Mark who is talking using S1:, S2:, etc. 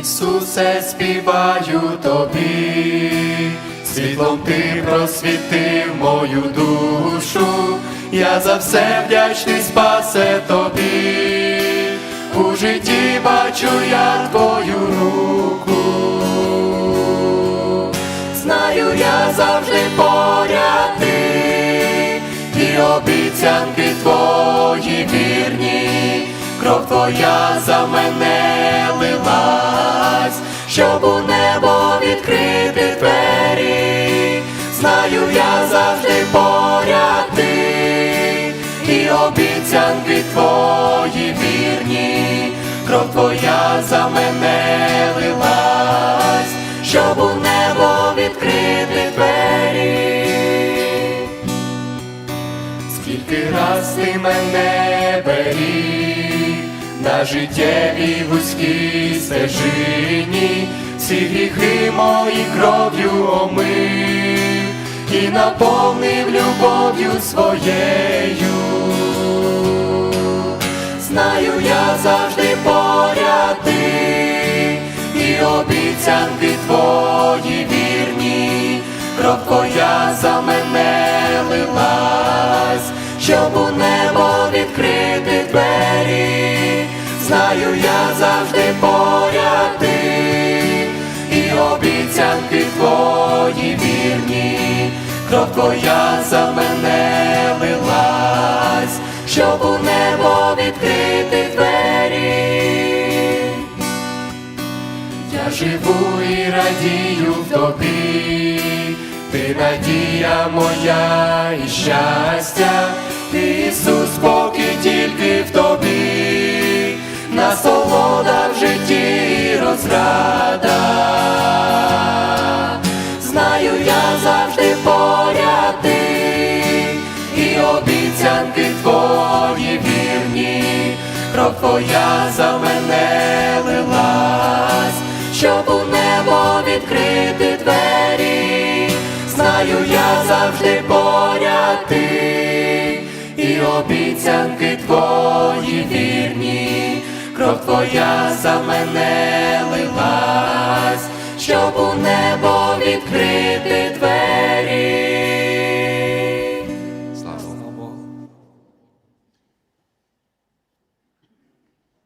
S1: Ісусе, співаю тобі, світлом ти просвітив мою душу, я за все вдячний спасе тобі, у житті бачу я твою руку, знаю, я завжди поряд ти, і обіцянки твої вірні, кров твоя за мене лилась, щоб у небо відкрити двері, знаю, я завжди поряд ти, і обіцянки твої вірні, кров твоя за мене лилась, щоб у небо відкрити двері. Скільки раз ти мене беріг на життєвій вузькій стежині, всі гріхи мої кров'ю омив і наповнив любов'ю своєю. Знаю, я завжди поряд ти, і обіцянки твої вірні, кров твоя за мене лилась, щоб у небо знаю, я завжди поряд ти, і обіцянки твої вірні, кров твоя за мене лилась, щоб у небо відкрити двері. Я живу і радію в тобі, ти надія моя і щастя, ти Ісус, і. Знаю, я завжди поряд ти, і обіцянки твої вірні, кров твоя за мене лилась, щоб у небо відкрити двері, знаю, я завжди поряд ти, і обіцянки твої вірні, кров твоя за мене лилась, щоб у небо відкрити двері.